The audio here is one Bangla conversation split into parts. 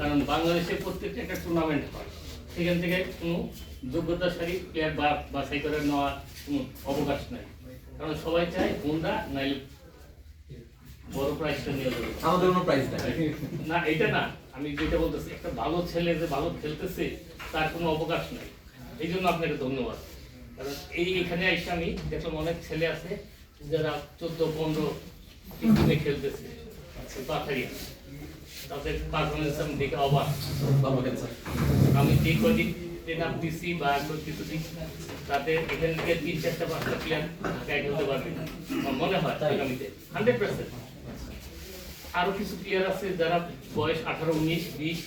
কারণ বাংলাদেশে প্রত্যেকটা একটা টুর্নামেন্ট হয়। সেখান থেকে কোনো যোগ্যতাশালী প্লেয়ার বা বাছাই করে নেওয়ার কোনো অবকাশ নাই। কারণ সবাই চায় হুন্ডা নাইলে বড় প্রাইজটা নিয়ে যাবে আমাদের কোনো প্রাইস নাই। না এটা না। আমি যেটা বলতেছি একটা ভালো ছেলে যে ভালো খেলতেছে তার কোনো অবকাশ নাই। এই জন্য আপনাকে ধন্যবাদ। কারণ এই এখানে এসে আমি দেখলাম অনেক ছেলে আছে যারা চোদ্দ পনেরো খেলতেছে পাথারিয়া তাদের পারফরমেন্স আমি দেখে অবাক। আমি যে কদিন ট্রেন দিচ্ছি বা কিছু দিচ্ছি তাতে এখান থেকে তিন চারটা পাঁচটা প্লেয়ার ঢাকায় খেলতে পারবে মনে হয় আগামীতে। হান্ড্রেড পার্সেন্ট আরও কিছু প্লেয়ার আছে যারা বয়স আঠারো উনিশ বিশ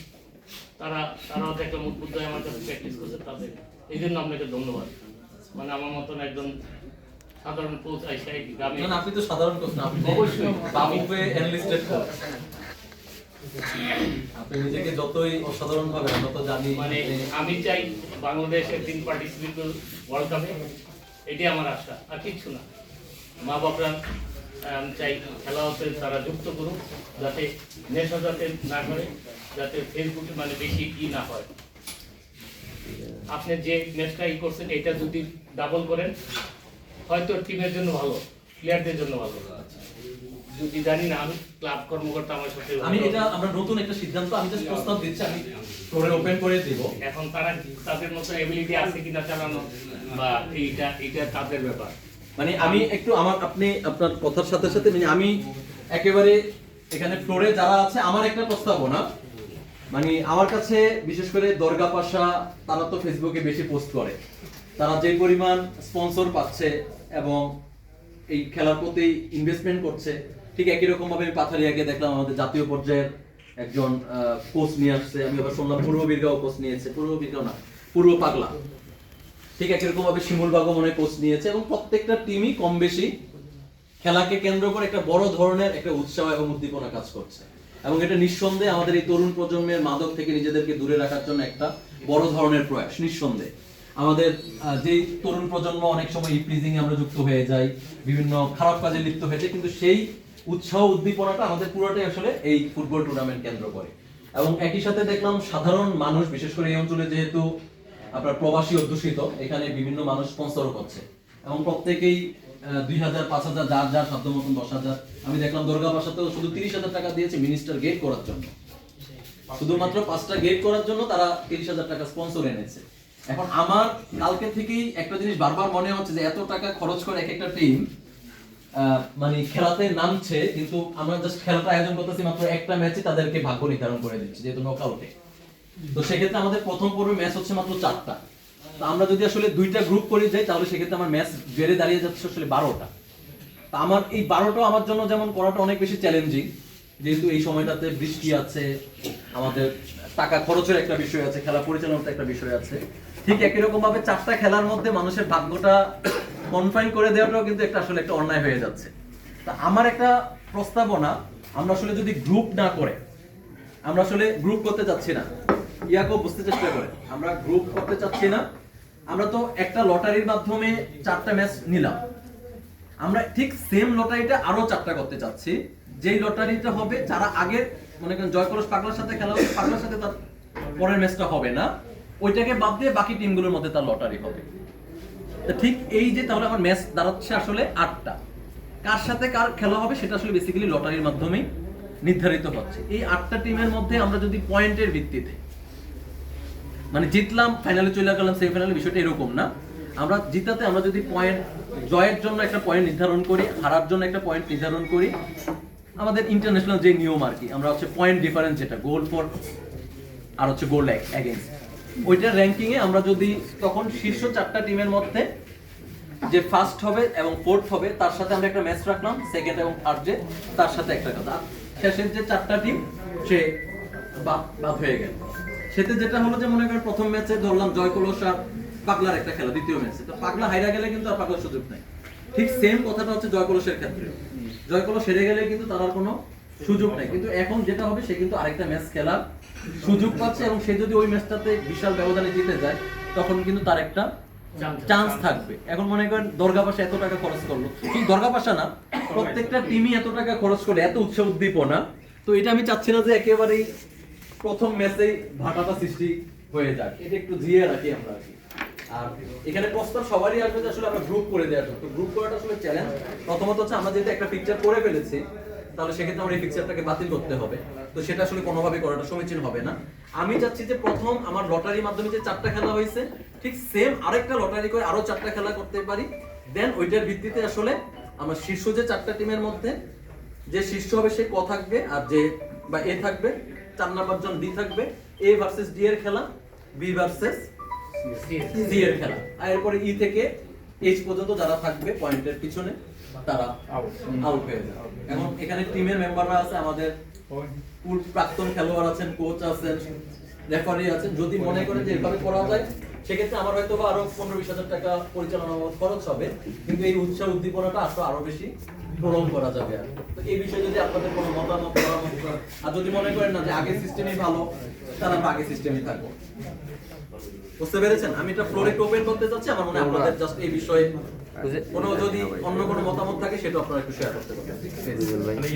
তারা তারাও দেখলাম উদ্বুদ্ধ হয়ে আমার কাছে প্র্যাকটিস করছে তাদের। এই জন্য আপনাকে ধন্যবাদ। মানে আমার মতন একজন সাধারণ কোচ আইসা এই গ্রামে আপনি তো সাধারণ কোচ না আপনি অবশ্যই। বাবুকে এনলিস্টেড কোচ আপনি নিজেকে যতই অসাধারণ ভাবে আমরা তো জানি মানে আমি চাই বাংলাদেশ একদিন পার্টিসিপেট ওয়ার্ল্ড কাপে। এটাই আমার আশা আর কিচ্ছু না। মা বাপরা আমি চাই খেলা হতে তারা যুক্ত করুক যাতে নেশা যাতে না করে যাতে ফেসবুকে মানে বেশি ই না হয়। আপনি যে ম্যাচটা ই করছেন এটা যদি ডাবল করেন হয়তো টিমের জন্য ভালো প্লেয়ারদের জন্য ভালো। যদি জানি না আমি ক্লাব কর্মকর্তা আমার সাথে আমি এটা আমরা নতুন একটা সিদ্ধান্ত আমি জাস্ট প্রস্তাব দিচ্ছি আমি ফ্লোরে ওপেন করে দেব। এখন তারা তাদের মতো এবিলিটি আছে কিনা চালানো বা এইটা এটা তাদের ব্যাপার। মানে আমি একটু আমার আপনি আপনার কথার সাথে সাথে মানে আমি একেবারে এখানে ফ্লোরে যারা আছে আমার একটা প্রস্তাবনা। মানে আমার কাছে বিশেষ করে দরগা পাশা তারা তো ফেসবুকে বেশি পোস্ট করে। তারা যে পরিমাণ স্পন্সর পাচ্ছে এবং এই খেলার প্রতি ইনভেস্টমেন্ট করছে ঠিক একই রকম ভাবে পাথারিয়াকে দেখলাম, আমাদের জাতীয় পর্যায়ের একজন কোচ নিয়ে আসছে। আমি আবার শুনলাম পূর্ব বীরগাঁও কোচ নিয়েছে। পূর্ব বীরগাঁও না, পূর্ব পাগলা। ঠিক একই রকম ভাবে শিমুল বাগও মনে কোচ নিয়েছে এবং প্রত্যেকটা টিমই কম বেশি খেলাকে কেন্দ্র করে একটা বড় ধরনের একটা উৎসাহ এবং উদ্দীপনা কাজ করছে। এবং এটা নিঃসন্দেহে আমাদের এই তরুণ প্রজন্মের মাদক থেকে নিজেদেরকে দূরে রাখার জন্য একটা বড় ধরনের প্রয়াস, নিঃসন্দেহে। আমাদের যেই তরুণ প্রজন্ম অনেক সময় ইপ্রিজিং আমরা যুক্ত হয়ে যাই, বিভিন্ন খারাপ কাজে লিপ্ত হয়ে যায় কিন্তু সেই উৎসাহ উদ্দীপনাটা আমাদের পুরোটাই আসলে এই ফুটবল টুর্নামেন্ট কেন্দ্র করে। এবং একই সাথে দেখলাম সাধারণ মানুষ, বিশেষ করে এই অঞ্চলে যেহেতু আপনার প্রবাসী অধ্যুষিত, এখানে বিভিন্ন মানুষ স্পন্সর করছে। এবং প্রত্যেকেই দুই হাজার, পাঁচ হাজার, যার যার সাধ্য মতন দশ হাজার, আমি দেখলাম দুর্গা বাসাতেও শুধু তিরিশ হাজার টাকা দিয়েছে মিনিস্টার গেট করার জন্য। শুধুমাত্র পাঁচটা গেট করার জন্য তারা তিরিশ হাজার টাকা স্পন্সর এনেছে। এখন আমার কালকে থেকেই একটা জিনিস বারবার মনে হচ্ছে যে এত টাকা খরচ করে এক একটা টিম মানে খেলাতে নামছে, কিন্তু আমরা জাস্ট খেলাটা আয়োজন করতেছি মাত্র একটা ম্যাচে তাদেরকে ভাগ্য নির্ধারণ করে দিচ্ছি, যেহেতু নকআউটে তো সেক্ষেত্রে আমাদের প্রথম পর্বে ম্যাচ হচ্ছে মাত্র চারটা। তো আমরা যদি আসলে দুইটা গ্রুপ করে যাই, তাহলে সেক্ষেত্রে আমার ম্যাচ বেড়ে দাঁড়িয়ে যাচ্ছে আসলে বারোটা। তা আমার এই বারোটা আমার জন্য যেমন করাটা অনেক বেশি চ্যালেঞ্জিং যেহেতু এই সময়টাতে বৃষ্টি আছে, আমাদের টাকা খরচের একটা বিষয় আছে, খেলা পরিচালনার একটা বিষয় আছে। ঠিক একই রকম ভাবে চারটা খেলার মধ্যে মানুষের ভাগ্যটা কনফাইন করে দেওয়াটাও কিন্তু একটা আসলে একটা অন্যায় হয়ে যাচ্ছে। তা আমার একটা প্রস্তাবনা, আমরা আসলে যদি গ্রুপ না করে, আমরা আসলে গ্রুপ করতে চাচ্ছি না। ইয়াকেও বুঝতে চেষ্টা করে, আমরা গ্রুপ করতে চাচ্ছি না। আমরা তো একটা লটারির মাধ্যমে চারটা ম্যাচ নিলাম। আমরা ঠিক সেম লটারিটা আরও চারটা করতে চাচ্ছি। যেই লটারিটা হবে, যারা আগে মনে করেন জয়কলস পাগলার সাথে খেলা হবে, পাগলার সাথে তার পরের ম্যাচটা হবে না। ওইটাকে বাদ দিয়ে বাকি টিমগুলোর মধ্যে তার লটারি হবে। ঠিক এই যে তাহলে আমার ম্যাচ দাঁড়াচ্ছে আসলে আটটা। কার সাথে কার খেলা হবে সেটা আসলে বেসিক্যালি লটারির মাধ্যমেই নির্ধারিত হচ্ছে। এই আটটা টিমের মধ্যে আমরা যদি পয়েন্টের ভিত্তিতে মানে জিতলাম ফাইনালে চলে গেলাম সেমিফাইনালে বিষয়টা এরকম না। আমরা জিতাতে আমরা যদি পয়েন্ট জয়ের জন্য একটা পয়েন্ট নির্ধারণ করি, হারার জন্য একটা পয়েন্ট নির্ধারণ করি, আমাদের ইন্টারন্যাশনাল যে নিয়ম আর কি, আমরা হচ্ছে পয়েন্ট ডিফারেন্স যেটা গোল ফর আর হচ্ছে গোল অ্যাগেন্স্ট ওইটার এ আমরা যদি তখন শীর্ষ চারটা টিমের মধ্যে যে ফার্স্ট হবে এবং ফোর্থ হবে, তার সাথে আমরা একটা ম্যাচ রাখলাম সেকেন্ড এবং থার্ড যে, তার সাথে একটা কথা। শেষের যে চারটা টিম সে বাদ হয়ে গেল। সেতে যেটা হলো যে, মনে করেন প্রথম ম্যাচে ধরলাম জয় কলস আর পাগলার একটা খেলা, দ্বিতীয় ম্যাচে তো পাগলা হাইরা গেলে কিন্তু আর পাগলার সুযোগ নাই। ঠিক সেম কথাটা হচ্ছে জয় কলসের ক্ষেত্রে। জয় কলস হেরে গেলে কিন্তু তার আর কোনো সুযোগ নাই। কিন্তু এখন যেটা হবে সে কিন্তু আরেকটা ম্যাচ খেলার সুযোগ পাচ্ছে এবং সে যদি ওই ম্যাচটাতে বিশাল ব্যবধানে জিতে যায় তখন কিন্তু তার একটা চান্স থাকবে। এখন মনে করেন এত টাকা খরচ করল। পাশা না প্রত্যেকটা টিমই এত টাকা খরচ করে এত উৎসাহ উদ্দীপনা তো এটা আমি চাচ্ছি না যে একেবারেই প্রথম ম্যাচেই ভাটাটা সৃষ্টি হয়ে যায় এটা একটু জিয়ে রাখি আমরা আর কি। আর এখানে প্রস্তাব সবারই আসবে যে আসলে আমরা গ্রুপ করে জন্য। তো গ্রুপ করাটা আসলে চ্যালেঞ্জ প্রথমত হচ্ছে আমরা যেহেতু একটা পিকচার করে ফেলেছি তাহলে সেক্ষেত্রে আমরা এই পিকচারটাকে বাতিল করতে হবে। তো সেটা আসলে কোনোভাবে করাটা সমীচীন হবে না। আমি চাচ্ছি যে প্রথম আমার লটারির মাধ্যমে যে চারটা খেলা হয়েছে ঠিক সেম আরেকটা লটারি করে আরও চারটা খেলা করতে পারি। দেন ওইটার ভিত্তিতে আসলে আমার শীর্ষ যে চারটা টিমের মধ্যে যে শীর্ষ হবে সে ক থাকবে আর যে বা এ থাকবে চার নাম্বার জন ডি থাকবে এ ভার্সেস ডি এর খেলা বি ভার্সেস সি এর খেলা। আর এরপরে ই থেকে এইচ পর্যন্ত যারা থাকবে পয়েন্টের পিছনে তারা আউট হয়ে যাবে। এখন এখানে টিমের মেম্বাররা আছে আমাদের প্রাক্তন খেলোয়াড় আছেন কোচ আছেন রেফারি আছেন। যদি মনে করেন যে এভাবে করা যায় সেক্ষেত্রে আমার হয়তো আরও পনেরো বিশ হাজার টাকা পরিচালনা খরচ হবে। কিন্তু এই উৎসাহ উদ্দীপনাটা আসলে আরও বেশি প্রলম করা যাবে আর। তো এই বিষয়ে যদি আপনাদের কোনো মতামত, পরামর্শ আর যদি মনে করেন না যে আগের সিস্টেমই ভালো, তাহলে আমরা আগের সিস্টেমই থাকব। বুঝতে পেরেছেন? আমি এটা ফ্লোরে ওপেন করতে চাচ্ছি আমার মনে আপনাদের জাস্ট এই বিষয়ে কোনো যদি অন্য কোনো মতামত থাকে, সেটা আপনারা একটু শেয়ার করতে পারেন। মানে